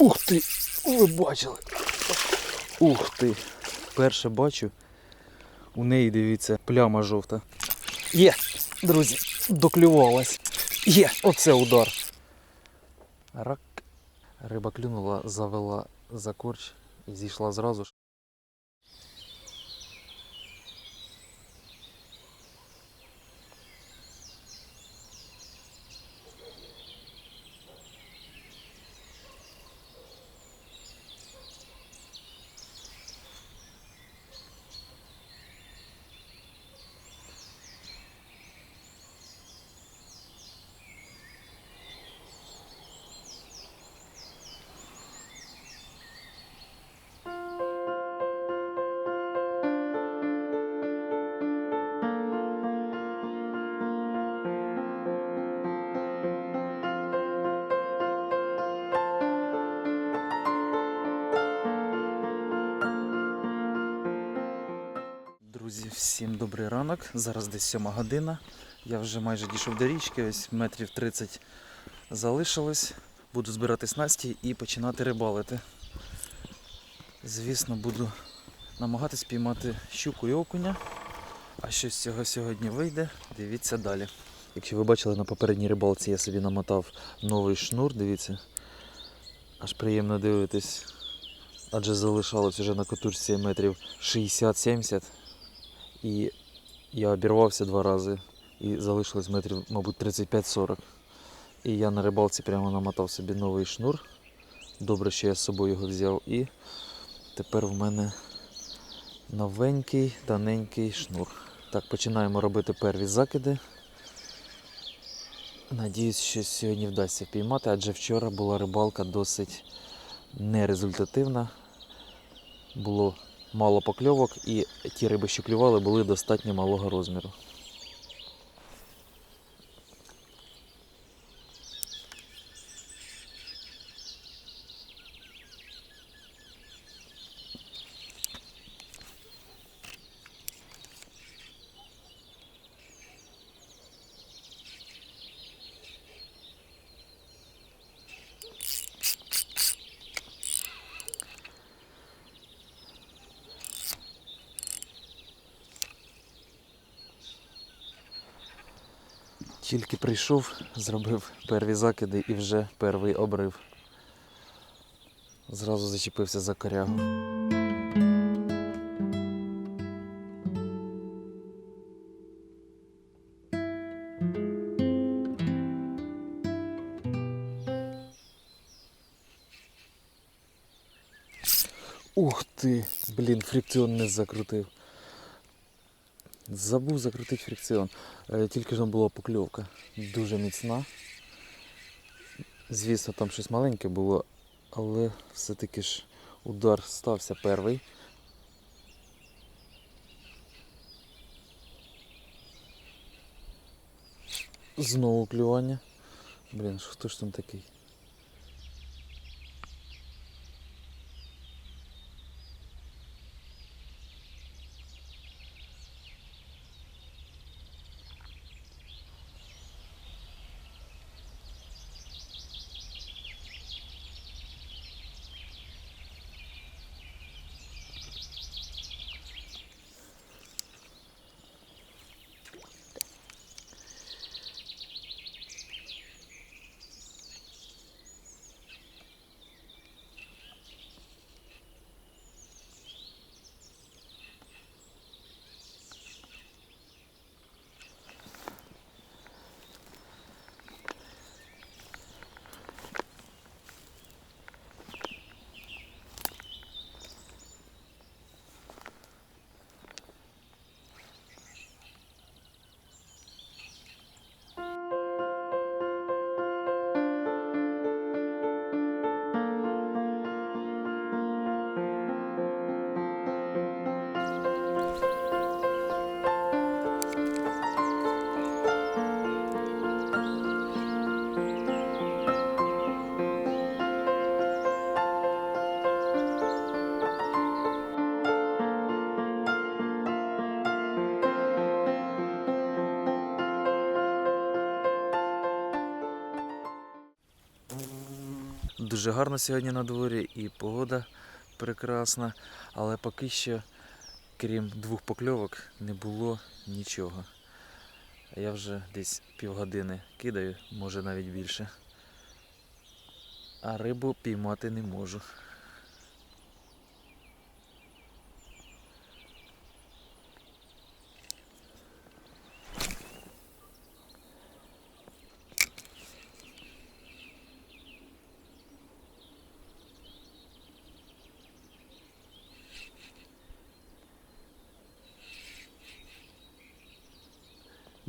Ух ти! Ви бачили. Ух ти. Перше бачу. У неї, дивіться, пляма жовта. Є, друзі, доклювалась. Є, оце удар. Рак. Риба клюнула, завела за корч і зійшла зразу ж. Всім добрий ранок. Зараз десь сьома година. Я вже майже дійшов до річки, ось метрів 30 залишилось. Буду збирати снасті і починати рибалити. Звісно, буду намагатись піймати щуку і окуня. А що з цього сьогодні вийде, дивіться далі. Якщо ви бачили на попередній рибалці, я собі намотав новий шнур, дивіться. Аж приємно дивитись. Адже залишалось вже на катушці метрів 60-70. І я обірвався два рази і залишилось метрів, мабуть, 35-40. І я на рибалці прямо намотав собі новий шнур. Добре, що я з собою його взяв. І тепер в мене новенький, тоненький шнур. Так, починаємо робити перві закиди. Надіюсь, що сьогодні вдасться піймати, адже вчора була рибалка досить нерезультативна. Було мало покльовок і ті риби, що клювали, були достатньо малого розміру. Тільки прийшов, зробив перві закиди і вже перший обрив. Зразу зачепився за корягу. Ух ти! Блін, фрикціон не закрутив. Забув закрутити фрикціон. Е, Тільки ж там була покльовка. Дуже міцна. Звісно, там щось маленьке було, але все-таки ж удар стався перший. Знову клювання. Блін, хто ж там такий? Дуже гарно сьогодні на дворі і погода прекрасна, але поки що, крім двох покльовок, не було нічого. Я вже десь півгодини кидаю, може навіть більше. А рибу піймати не можу.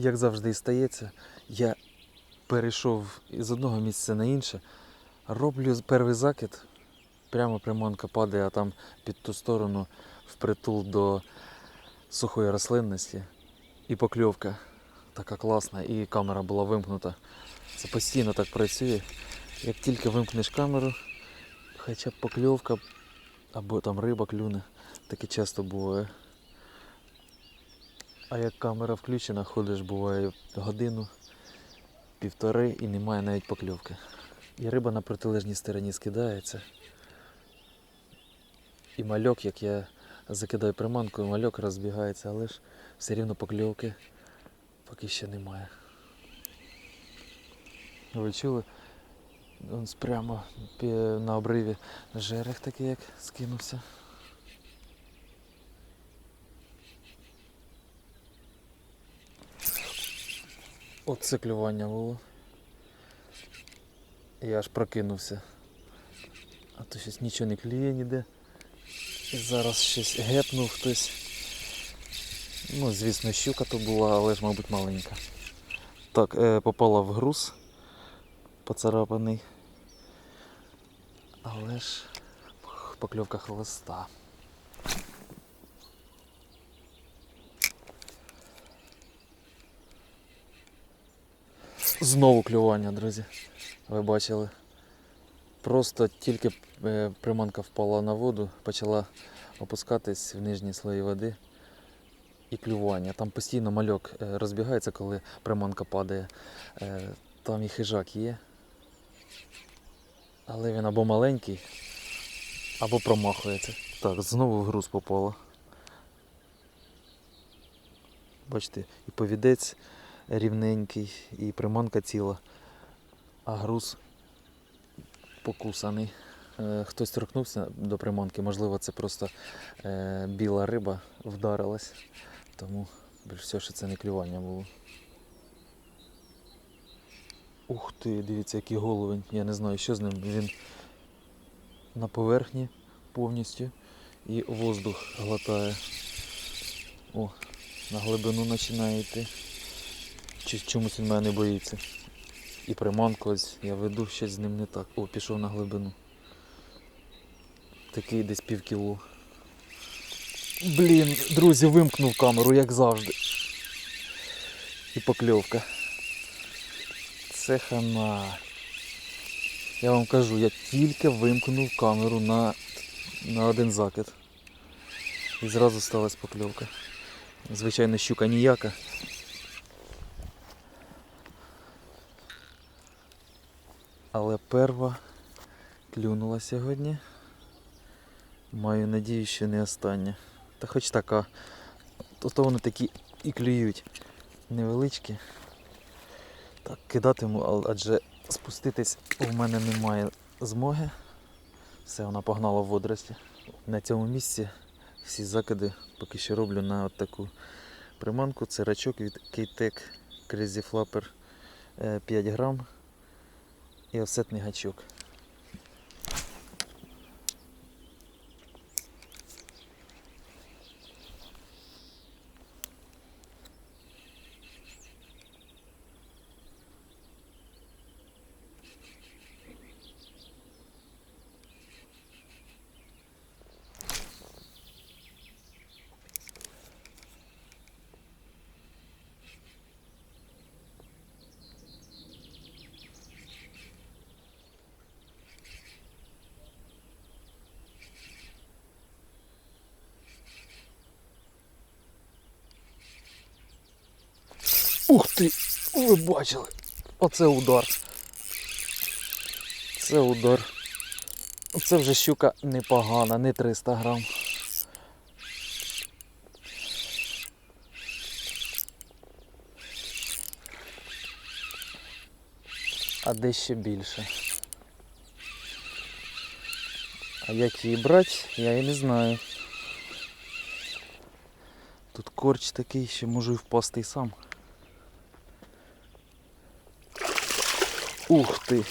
Як завжди і стається, я перейшов із одного місця на інше, роблю перший закид, прямо приманка падає, а там під ту сторону впритул до сухої рослинності. І покльовка така класна, і камера була вимкнута. Це постійно так працює. Як тільки вимкнеш камеру, хоча б покльовка або там риба клюне, таке часто буває. А як камера включена, ходиш буває годину, півтори і немає навіть покльовки. І риба на протилежній стороні скидається. І мальок, як я закидаю приманку, мальок розбігається, але ж все рівно покльовки поки ще немає. Ви чули? Он прямо на обриві жерех такий як скинувся. Оце клювання було. Я аж прокинувся. А то щось нічого не клює ніде. І зараз щось гепнув хтось. Ну, звісно, щука то була, але ж, мабуть, маленька. Так, е, попала в груз поцарапаний. Але ж покльовка хвоста. Знову клювання, друзі. Ви бачили. Просто тільки е, приманка впала на воду, почала опускатись в нижні слої води і клювання. Там постійно мальок е, розбігається, коли приманка падає. Е, Там і хижак є. Але він або маленький, або промахується. Так, знову в груз попало. Бачите, і повідець рівненький, і приманка ціла, а груз покусаний. Е, Хтось торкнувся до приманки, можливо, це просто е, біла риба вдарилась, тому більш всього, що це не клювання було. Ух ти, дивіться, який головень. Я не знаю, що з ним. Він на поверхні повністю і воздух глотає. О, на глибину починає йти. Чомусь він мене не боїться. І приманку ось я веду, щось з ним не так. О, пішов на глибину. Такий десь пів кіло. Блін, друзі, вимкнув камеру, як завжди. І покльовка. Це хана. Я вам кажу, я тільки вимкнув камеру на, на один закид. І зразу сталася покльовка. Звичайно, щука ніяка. Але перва клюнула сьогодні. Маю надію, що не остання. Та хоч така. То, вони такі і клюють невеличкі. Так, кидатиму, адже спуститись у мене немає змоги. Все, вона погнала в водорості. На цьому місці всі закиди поки що роблю на от таку приманку. Це рачок від Кейтек Crazy Flapper е, 5 грам і офсетний гачок. Ух ти! Ви бачили! Оце удар. Це удар. Це вже щука непогана, не 300 грам. А де ще більше. А як її брати, я і не знаю. Тут корч такий, що можу і впасти і сам. Ух ти!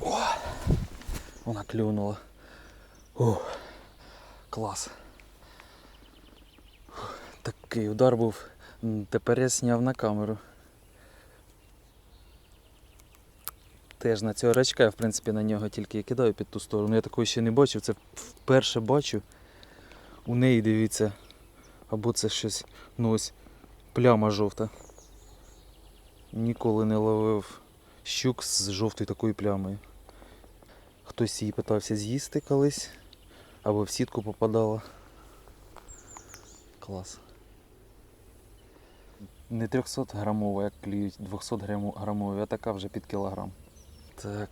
О, вона клюнула. О, клас. Такий удар був. Тепер я зняв на камеру. Теж на цього рачка я в принципі на нього тільки кидаю під ту сторону. Я такої ще не бачив. Це вперше бачу. У неї дивіться. Або це щось, ну ось пляма жовта. Ніколи не ловив щук з жовтою такою плямою. Хтось її питався з'їсти колись, або в сітку попадала. Клас. Не 300 грамова, як клюють, 200 граму- грамові, а така вже під кілограм. Так.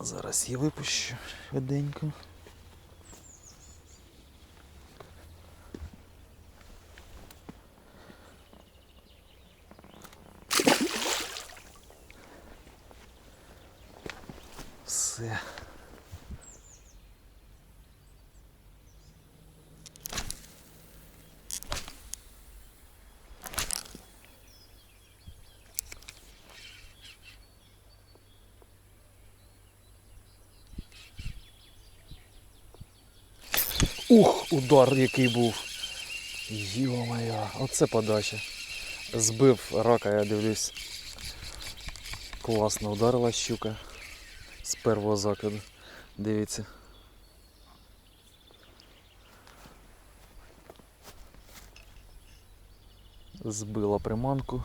Зараз я випущу швиденько. Все. Ух, удар який був. Йо-моє, оце подача. Збив рака, я дивлюсь. Класно ударила щука з першого закиду. Дивіться. Збила приманку.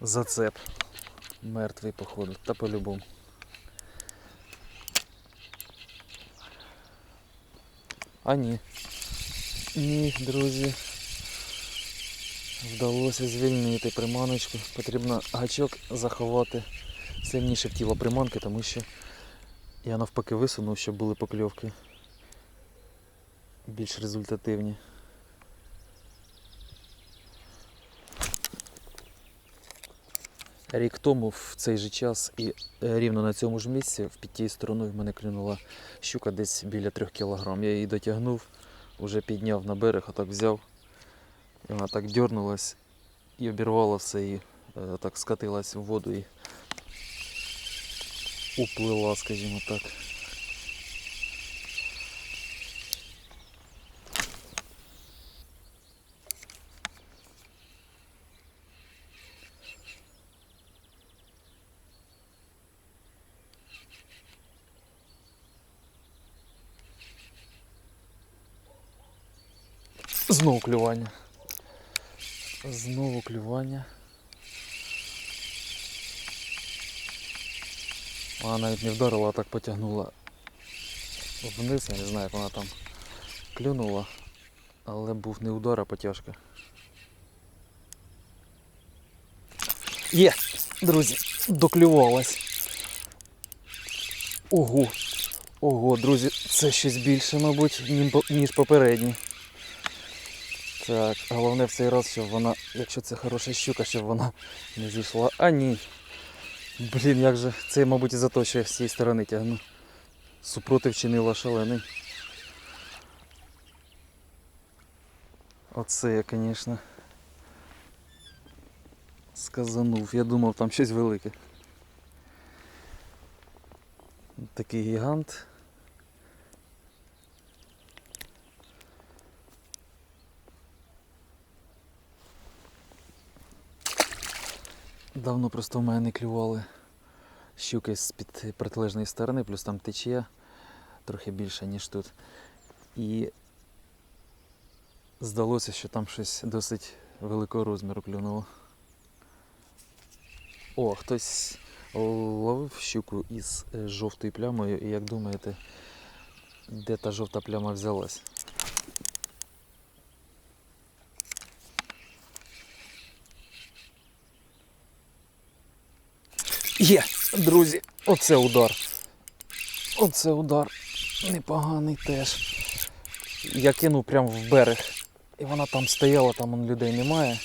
Зацеп. Мертвий походу, та по-любому. А ні. Ні, друзі. Вдалося звільнити приманочку. Потрібно гачок заховати сильніше в тіло приманки, тому що я навпаки висунув, щоб були покльовки більш результативні. Рік тому в цей же час і рівно на цьому ж місці під тією стороною в мене клюнула щука десь біля 3 кг. Я її дотягнув, вже підняв на берег, отак взяв. І вона так дернулась і обірвала все і е, так скатилась в воду і уплила, скажімо так. Знову клювання. Знову клювання. Вона навіть не вдарила, а так потягнула вниз, я не знаю, як вона там клюнула, але був не удар, а потяжка. Є, друзі, доклювалась. Ого, ого, друзі, це щось більше, мабуть, ніж попередній. Так, головне в цей раз, щоб вона, якщо це хороша щука, щоб вона не зійшла. А ні. Блін, як же. Це, мабуть, із-за того, що я з цієї сторони тягну. Супротив чинила шалений. Оце я, звісно. Сказанув. Я думав, там щось велике. Такий гігант. Давно просто в мене не клювали щуки з під протилежної сторони, плюс там течія трохи більше, ніж тут. І здалося, що там щось досить великого розміру клюнуло. О, хтось ловив щуку із е, жовтою плямою, і як думаєте, де та жовта пляма взялась? Є, друзі, оце удар. Оце удар. Непоганий теж. Я кинув прямо в берег. І вона там стояла, там он людей немає.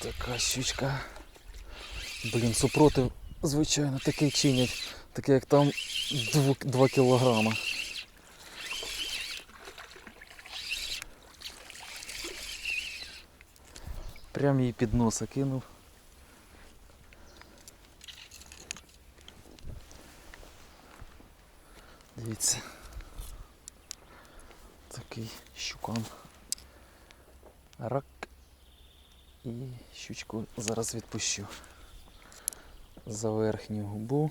Така щучка. Блін, супротив, звичайно, такий чинять. Таке як там 2 кілограма. Прям їй під носа кинув. Дивіться. Такий щукан. Рак. І щучку зараз відпущу за верхню губу.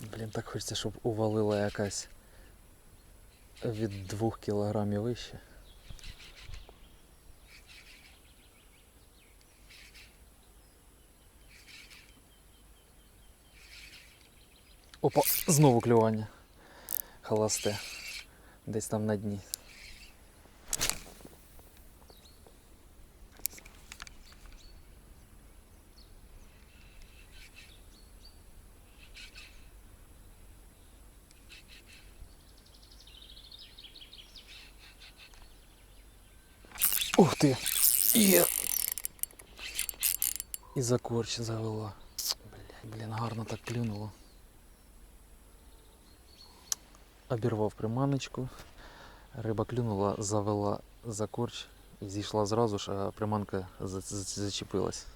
Блін, так хочеться, щоб увалила якась від 2 кілограмів вище. Опа, знову клювання. Холосте. Десь там на дні. Ух ти! Є! І за корч завела. Блін, блін, гарно так клюнуло. Обірвав приманочку. Риба клюнула, завела за корч зійшла зразу ж, а приманка за- за- зачепилась.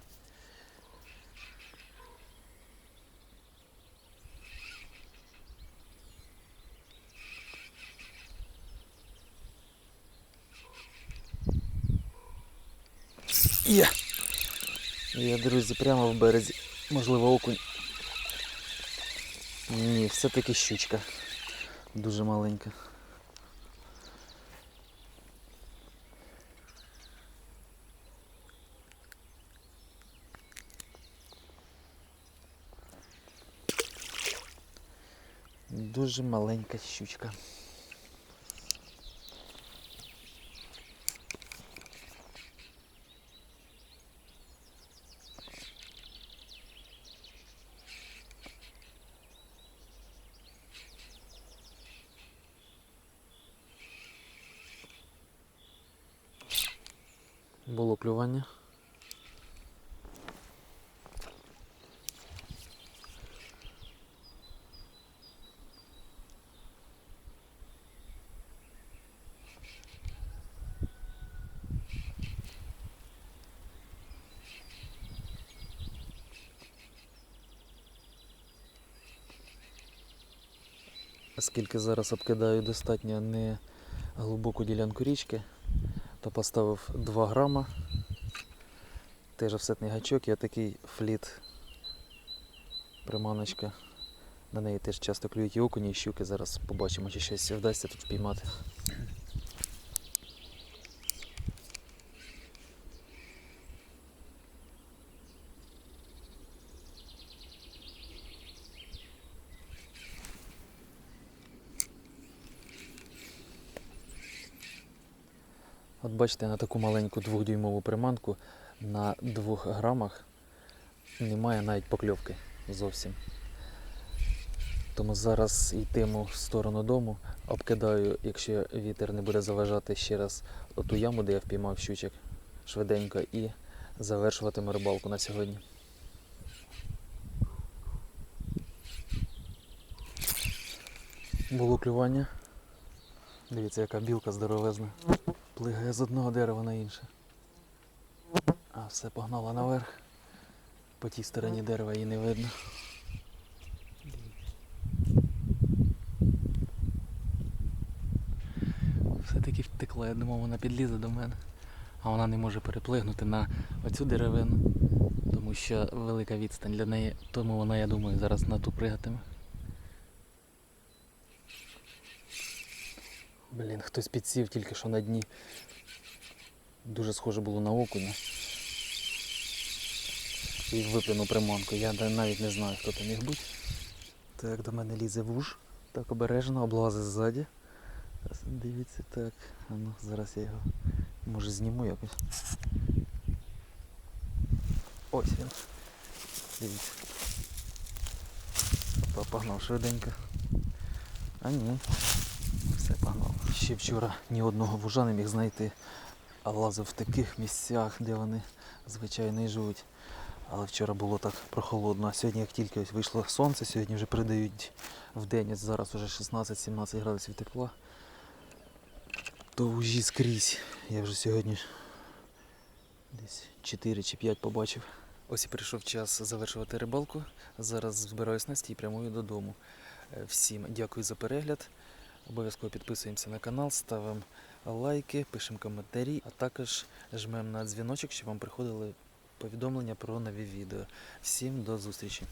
Є! Є, друзі, прямо в березі. Можливо, окунь. Ні, все-таки щучка. Дуже маленька. Дуже маленька щучка. Було клювання. Оскільки зараз обкидаю достатньо не глибоку ділянку річки, то поставив 2 грама. Теж офсетний гачок, і такий фліт приманочка. На неї теж часто клюють і окуні, і щуки. Зараз побачимо, чи щось вдасться тут впіймати. От бачите, на таку маленьку двохдюймову приманку на 2 грамах немає навіть покльовки зовсім. Тому зараз йтиму в сторону дому, обкидаю, якщо вітер не буде заважати ще раз ту яму, де я впіймав щучок швиденько і завершуватиму рибалку на сьогодні. Було клювання. Дивіться, яка білка здоровезна. Плигає з одного дерева на інше. А все погнала наверх. По тій стороні дерева її не видно. Все-таки втекла, я думав, вона підлізе до мене. А вона не може переплигнути на оцю деревину, тому що велика відстань для неї, тому вона, я думаю, зараз на ту пригатиме. Блін, хтось підсів тільки що на дні. Дуже схоже було на окуня. І виплюнув приманку. Я навіть не знаю, хто там міг бути. Так, до мене лізе вуж. Так обережно, облазить ззаді. Дивіться, так. А ну, зараз я його може зніму якось. Ось він. Дивіться. Опа, погнав швиденько. А ні. Ще вчора ні одного вужа не міг знайти, а лазив в таких місцях, де вони звичайно і живуть. Але вчора було так прохолодно. А сьогодні, як тільки ось вийшло сонце, сьогодні вже передають в день, ось зараз вже 16-17 градусів тепла. То вужі скрізь. Я вже сьогодні десь 4 чи 5 побачив. Ось і прийшов час завершувати рибалку. Зараз збираю снасті і прямую додому. Е, Всім дякую за перегляд. Обов'язково підписуємося на канал, ставимо лайки, пишемо коментарі, а також жмемо на дзвіночок, щоб вам приходили повідомлення про нові відео. Всім до зустрічі!